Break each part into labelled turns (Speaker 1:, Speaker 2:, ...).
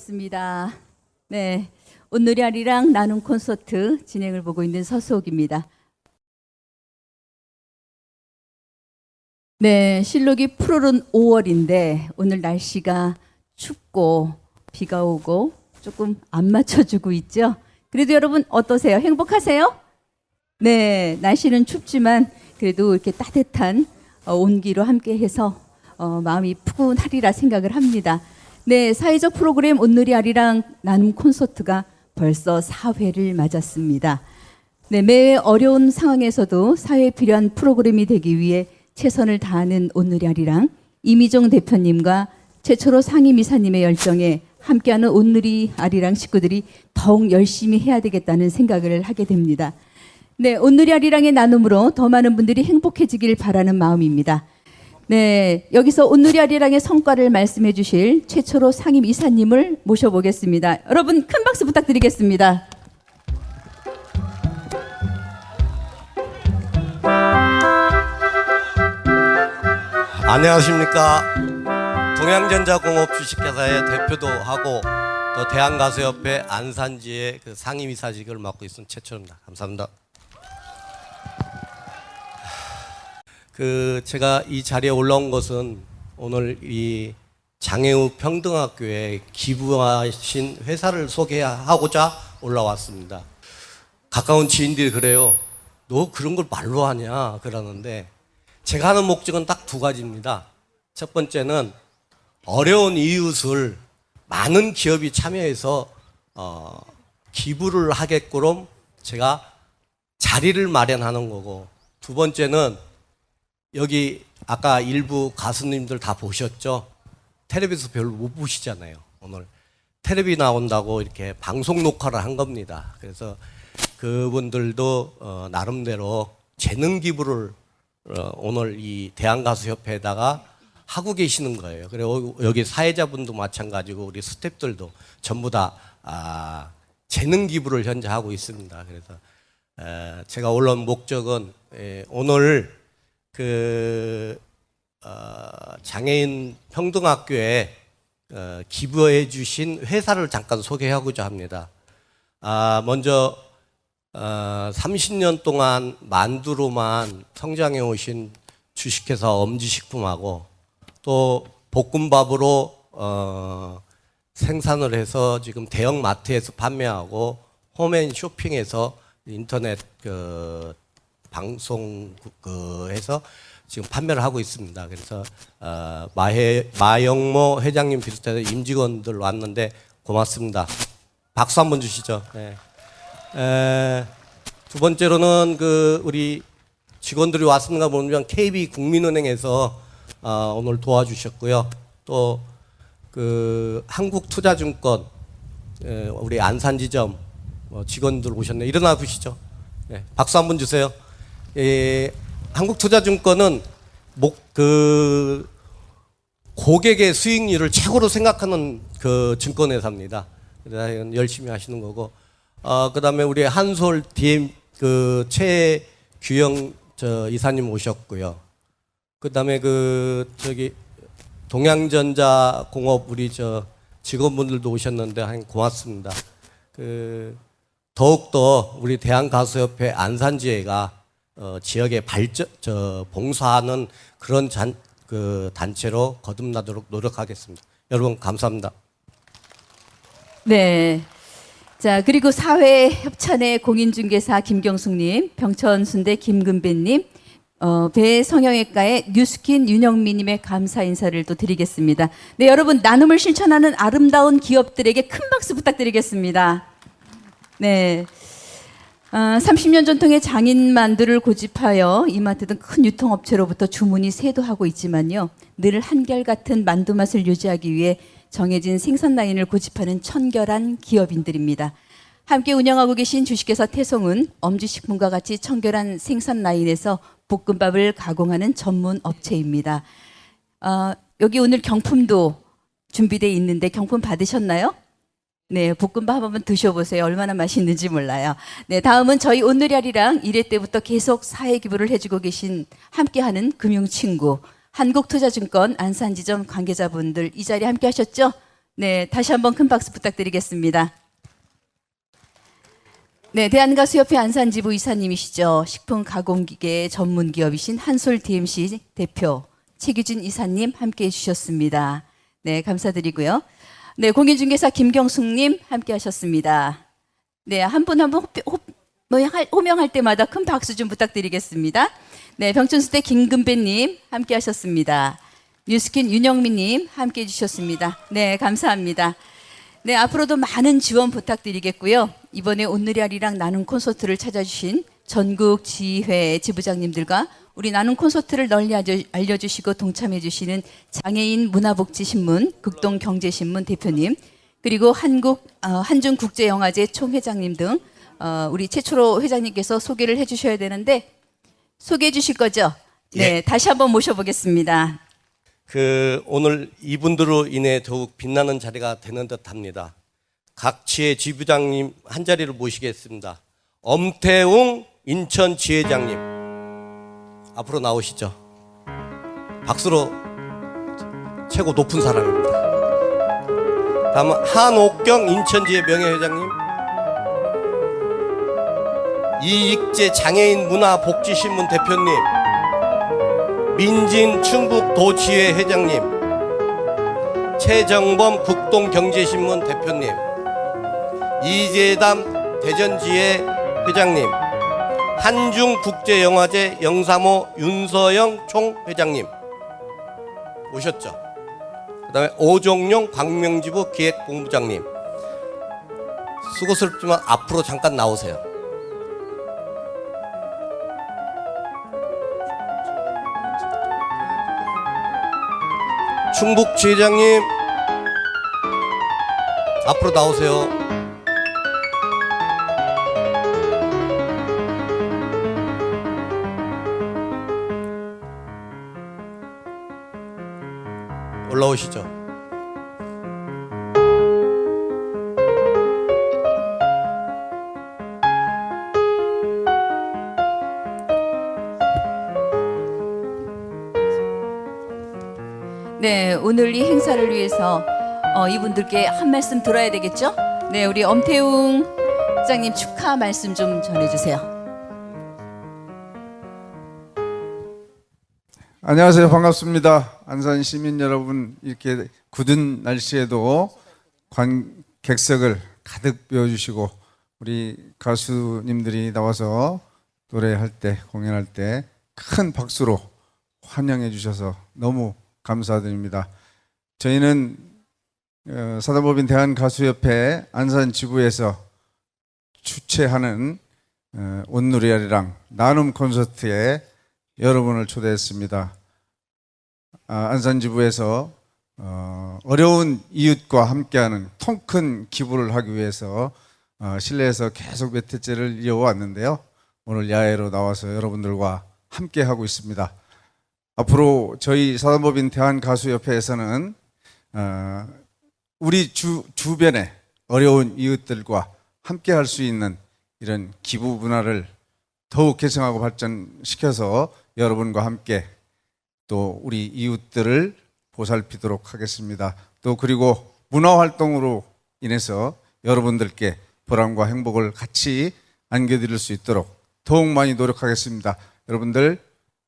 Speaker 1: 반갑습니다. 네. 오늘이 아리랑 나눔 콘서트 진행을 보고 있는 서수옥입니다. 네, 실록이 푸르른 5월인데 오늘 날씨가 춥고 비가 오고 조금 안 맞춰주고 있죠. 그래도 여러분 어떠세요? 행복하세요? 네, 날씨는 춥지만 그래도 이렇게 따뜻한 어, 온기로 함께해서 어, 마음이 푸근하리라 생각을 합니다. 네, 사회적 프로그램 온누리 아리랑 나눔 콘서트가 벌써 4회를 맞았습니다. 네, 매 어려운 상황에서도 사회에 필요한 프로그램이 되기 위해 최선을 다하는 온누리 아리랑 이미정 대표님과 최초로 상임이사님의 열정에 함께하는 온누리 아리랑 식구들이 더욱 열심히 해야 되겠다는 생각을 하게 됩니다. 네, 온누리 아리랑의 나눔으로 더 많은 분들이 행복해지길 바라는 마음입니다. 네, 여기서 온누리 아리랑의 성과를 말씀해 주실 최초로 상임 이사님을 모셔보겠습니다. 여러분 큰 박수 부탁드리겠습니다.
Speaker 2: 안녕하십니까. 동양전자공업 주식회사의 대표도 하고 또 대한가수협회 안산지의 그 상임이사직을 맡고 있는 최초입니다. 감사합니다. 그 제가 이 자리에 올라온 것은 오늘 이 장애우 평등학교에 기부하신 회사를 소개하고자 올라왔습니다. 가까운 지인들이 그래요. 너 그런 걸 말로 하냐 그러는데 제가 하는 목적은 딱 두 가지입니다. 첫 번째는 어려운 이웃을 많은 기업이 참여해서 어, 기부를 하게끔 제가 자리를 마련하는 거고 두 번째는 여기 아까 일부 가수님들 다 보셨죠? 텔레비에서 별로 못 보시잖아요. 오늘 텔레비 나온다고 이렇게 방송 녹화를 한 겁니다. 그래서 그분들도 어, 나름대로 재능 기부를 어, 오늘 이 대한가수협회에다가 하고 계시는 거예요. 그리고 여기 사회자분도 마찬가지고 우리 스탭들도 전부 다 아, 재능 기부를 현재 하고 있습니다. 그래서 에, 제가 올라온 목적은 에, 오늘 그 어, 장애인 평등학교에 어, 기부해 주신 회사를 잠깐 소개하고자 합니다. 아, 먼저 어, 30년 동안 만두로만 성장해 오신 주식회사 엄지식품하고 또 볶음밥으로 어, 생산을 해서 지금 대형 마트에서 판매하고 홈앤 쇼핑에서 인터넷 그 방송 해서 지금 판매를 하고 있습니다. 그래서 어, 마해 마영모 회장님 비롯해서 임직원들 왔는데 고맙습니다. 박수 한번 주시죠. 네. 에, 두 번째로는 그 우리 직원들이 왔는가 보면 KB 국민은행에서 어, 오늘 도와주셨고요. 또 그 한국투자증권 에, 우리 안산지점 어, 직원들 오셨네. 일어나 보시죠. 네, 박수 한번 주세요. 예, 한국투자증권은 목 그 고객의 수익률을 최고로 생각하는 그 증권회사입니다. 그래서 열심히 하시는 거고, 어 그다음에 우리 한솔 DM 그 최규영 저 이사님 오셨고요. 그다음에 그 저기 동양전자 공업 우리 저 직원분들도 오셨는데 한 고맙습니다. 그 더욱더 우리 대한가수협회 안산지회가 어, 지역의 발전, 저 봉사하는 그런 잔, 그 단체로 거듭나도록 노력하겠습니다. 여러분 감사합니다.
Speaker 1: 네. 자, 그리고 사회 협찬의 공인중개사 김경숙님, 병천순대 김금배님, 어, 배성형외과의 뉴스킨 윤영미님의 감사 인사를 또 드리겠습니다. 네, 여러분 나눔을 실천하는 아름다운 기업들에게 큰 박수 부탁드리겠습니다. 네. 어, 30년 전통의 장인 만두를 고집하여 이마트 등 큰 유통업체로부터 주문이 쇄도하고 있지만요. 늘 한결같은 만두 맛을 유지하기 위해 정해진 생산 라인을 고집하는 청결한 기업인들입니다. 함께 운영하고 계신 주식회사 태송은 엄지식품과 같이 청결한 생산 라인에서 볶음밥을 가공하는 전문 업체입니다. 어, 여기 오늘 경품도 준비되어 있는데 경품 받으셨나요? 네, 볶음밥 한번 드셔보세요. 얼마나 맛있는지 몰라요. 네, 다음은 저희 오늘야리랑 1회 때부터 계속 사회 기부를 해주고 계신 함께하는 금융친구 한국투자증권 안산지점 관계자분들 이 자리에 함께 하셨죠? 네, 다시 한번 큰 박수 부탁드리겠습니다. 네, 대한가수협회 안산지부 이사님이시죠. 식품 가공기계 전문 기업이신 한솔 DMC 대표 최규진 이사님 함께 해 주셨습니다. 네, 감사드리고요. 네, 공인중개사 김경숙님 함께 하셨습니다. 네, 한 분 한분뭐 호명할 때마다 큰 박수 좀 부탁드리겠습니다. 네, 병춘수대 김금배님 함께 하셨습니다. 뉴스킨 윤영민님 함께 해주셨습니다. 네, 감사합니다. 네, 앞으로도 많은 지원 부탁드리겠고요. 이번에 아리랑 나눔 콘서트를 찾아주신 전국 지회 지부장님들과 우리 나눔 콘서트를 널리 알려- 알려주시고 동참해주시는 장애인 문화복지신문, 극동경제신문 대표님, 그리고 한국 어, 한중국제영화제 총회장님 등 어, 우리 최초로 회장님께서 소개를 해주셔야 되는데 소개해 주실 거죠? 네, 다시 한번 모셔보겠습니다.
Speaker 2: 그 오늘 이분들로 인해 더욱 빛나는 자리가 되는 듯합니다. 각 지회 지부장님 한 자리를 모시겠습니다. 엄태웅 인천 지회장님. 앞으로 나오시죠. 박수로 최고 높은 사람입니다. 다음 한옥경 인천지회 명예회장님, 이익재 장애인 문화복지신문 대표님, 민진 충북 도지회 회장님, 최정범 국동경제신문 대표님, 이재담 대전지회 회장님, 한중국제영화제 영사모 윤서영 총회장님 오셨죠? 그 다음에 오종용 광명지부 기획본부장님 수고스럽지만 앞으로 잠깐 나오세요. 충북 지회장님 앞으로 나오세요. 올라오시죠.
Speaker 1: 네, 오늘 이 행사를 위해서 어, 이분들께 한 말씀 들어야 되겠죠? 네, 우리 엄태웅 회장님 축하 말씀 좀 전해주세요.
Speaker 3: 안녕하세요. 반갑습니다. 안산 시민 여러분 이렇게 굳은 날씨에도 관 객석을 가득 메워주시고 우리 가수님들이 나와서 노래할 때 공연할 때 큰 박수로 환영해 주셔서 너무 감사드립니다. 저희는 어, 사단법인 대한가수협회 안산 지부에서 주최하는 어, 온누리아리랑 나눔 콘서트에 여러분을 초대했습니다. 아, 안산지부에서 어, 어려운 이웃과 함께하는 통큰 기부를 하기 위해서 어, 실내에서 계속 몇 해째를 이어왔는데요. 오늘 야외로 나와서 여러분들과 함께 하고 있습니다. 앞으로 저희 사단법인 대한가수협회에서는 어, 우리 주, 주변에 어려운 이웃들과 함께 할 수 있는 이런 기부 문화를 더욱 개성하고 발전시켜서 여러분과 함께 또 우리 이웃들을 보살피도록 하겠습니다. 또 그리고 문화 활동으로 인해서 여러분들께 보람과 행복을 같이 안겨드릴 수 있도록 더욱 많이 노력하겠습니다. 여러분들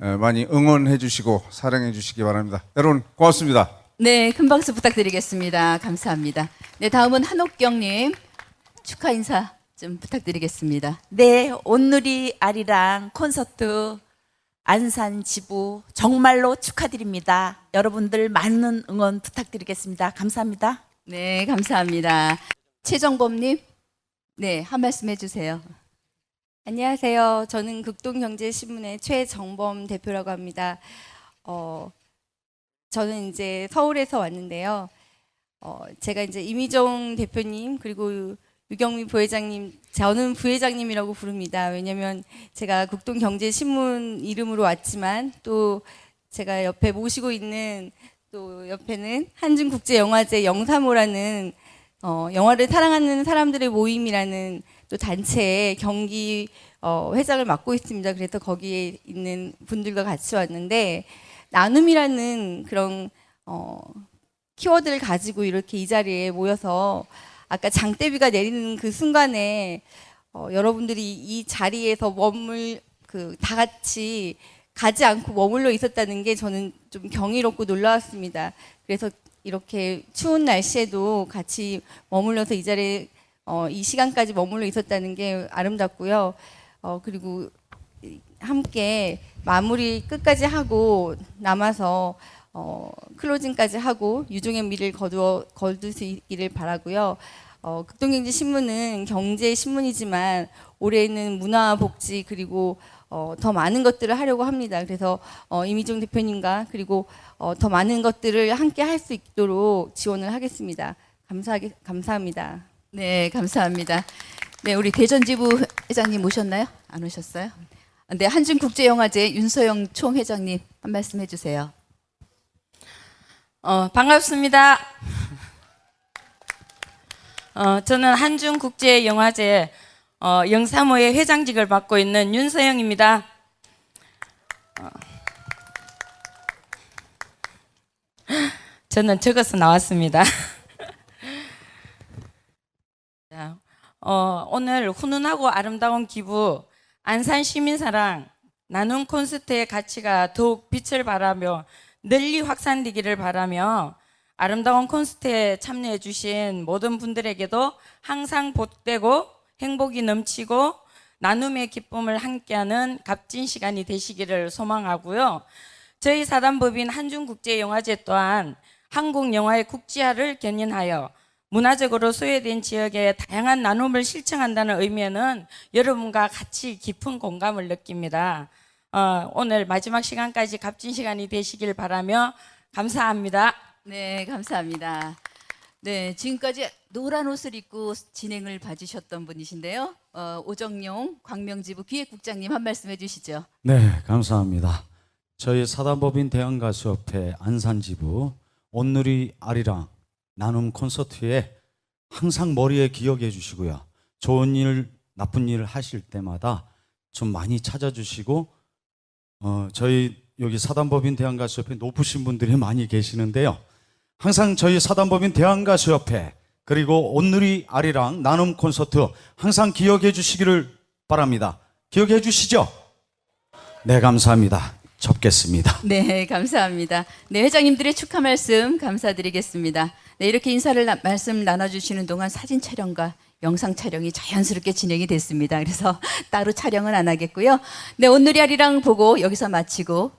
Speaker 3: 어, 많이 응원해 주시고 사랑해 주시기 바랍니다. 여러분 고맙습니다.
Speaker 1: 네, 큰 박수 부탁드리겠습니다. 감사합니다. 네, 다음은 한옥경님 축하 인사 좀 부탁드리겠습니다.
Speaker 4: 네, 온누리 아리랑 콘서트 안산 지부 정말로 축하드립니다. 여러분들 많은 응원 부탁드리겠습니다. 감사합니다.
Speaker 1: 네, 감사합니다. 최정범님, 네, 한 말씀 해주세요.
Speaker 5: 안녕하세요. 저는 극동경제신문의 최정범 대표라고 합니다. 어, 저는 이제 서울에서 왔는데요. 어, 제가 이제 이미정 대표님 그리고 유경미 부회장님, 저는 부회장님이라고 부릅니다. 왜냐하면 제가 극동경제신문 이름으로 왔지만 또 제가 옆에 모시고 있는 또 옆에는 한중국제영화제 영사모라는 어, 영화를 사랑하는 사람들의 모임이라는 또 단체의 경기 어, 회장을 맡고 있습니다. 그래서 거기에 있는 분들과 같이 왔는데 나눔이라는 그런 어, 키워드를 가지고 이렇게 이 자리에 모여서 아까 장대비가 내리는 그 순간에 어, 여러분들이 이 자리에서 머물 그 다 같이 가지 않고 머물러 있었다는 게 저는 좀 경이롭고 놀라웠습니다. 그래서 이렇게 추운 날씨에도 같이 머물러서 이 자리에 어, 이 시간까지 머물러 있었다는 게 아름답고요. 어, 그리고 함께 마무리 끝까지 하고 남아서 어, 클로징까지 하고 유종의 미를 거두어 거두시기를 바라고요. 어, 극동경제 신문은 경제 신문이지만 올해는 문화 복지 그리고 어, 더 많은 것들을 하려고 합니다. 그래서 어, 이미종 대표님과 그리고 어, 더 많은 것들을 함께 할 수 있도록 지원을 하겠습니다. 감사하게 감사합니다.
Speaker 1: 네, 감사합니다. 네, 우리 대전지부 회장님 오셨나요? 안 오셨어요? 네, 한중국제영화제 윤소영 총회장님 한 말씀 해주세요.
Speaker 6: 어, 반갑습니다. 어, 저는 한중국제영화제 어, 영사모의 회장직을 맡고 있는 윤서영입니다. 어, 저는 적어서 나왔습니다. 자, 어, 오늘 훈훈하고 아름다운 기부 안산 시민사랑 나눔 콘서트의 가치가 더욱 빛을 발하며 널리 확산되기를 바라며 아름다운 콘서트에 참여해 주신 모든 분들에게도 항상 복되고 행복이 넘치고 나눔의 기쁨을 함께하는 값진 시간이 되시기를 소망하고요. 저희 사단법인 한중국제영화제 또한 한국 영화의 국제화를 견인하여 문화적으로 소외된 지역에 다양한 나눔을 실천한다는 의미에는 여러분과 같이 깊은 공감을 느낍니다. 어, 오늘 마지막 시간까지 값진 시간이 되시길 바라며 감사합니다.
Speaker 1: 네, 감사합니다. 네, 지금까지 노란 옷을 입고 진행을 봐주셨던 분이신데요. 어, 오정용 광명지부 기획국장님 한 말씀 해주시죠.
Speaker 7: 네, 감사합니다. 저희 사단법인 대한가수협회 안산지부 온누리 아리랑 나눔 콘서트에 항상 머리에 기억해 주시고요. 좋은 일, 나쁜 일 하실 때마다 좀 많이 찾아주시고 어, 저희 여기 사단법인 대한가수협회 높으신 분들이 많이 계시는데요. 항상 저희 사단법인 대한가수협회 그리고 온누리 아리랑 나눔 콘서트 항상 기억해 주시기를 바랍니다. 기억해 주시죠? 네, 감사합니다. 접겠습니다.
Speaker 1: 네, 감사합니다. 네, 회장님들의 축하 말씀 감사드리겠습니다. 네, 이렇게 인사를 나- 말씀 나눠주시는 동안 사진 촬영과 영상 촬영이 자연스럽게 진행이 됐습니다. 그래서 따로 촬영은 안 하겠고요. 네, 오늘이 아리랑 보고 여기서 마치고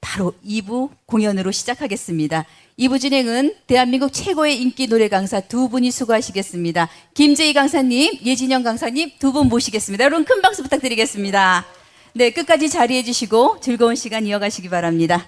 Speaker 1: 바로 2부 공연으로 시작하겠습니다. 2부 진행은 대한민국 최고의 인기 노래 강사 두 분이 수고하시겠습니다. 김재희 강사님, 예진영 강사님 두 분 모시겠습니다. 여러분 큰 박수 부탁드리겠습니다. 네, 끝까지 자리해 주시고 즐거운 시간 이어가시기 바랍니다.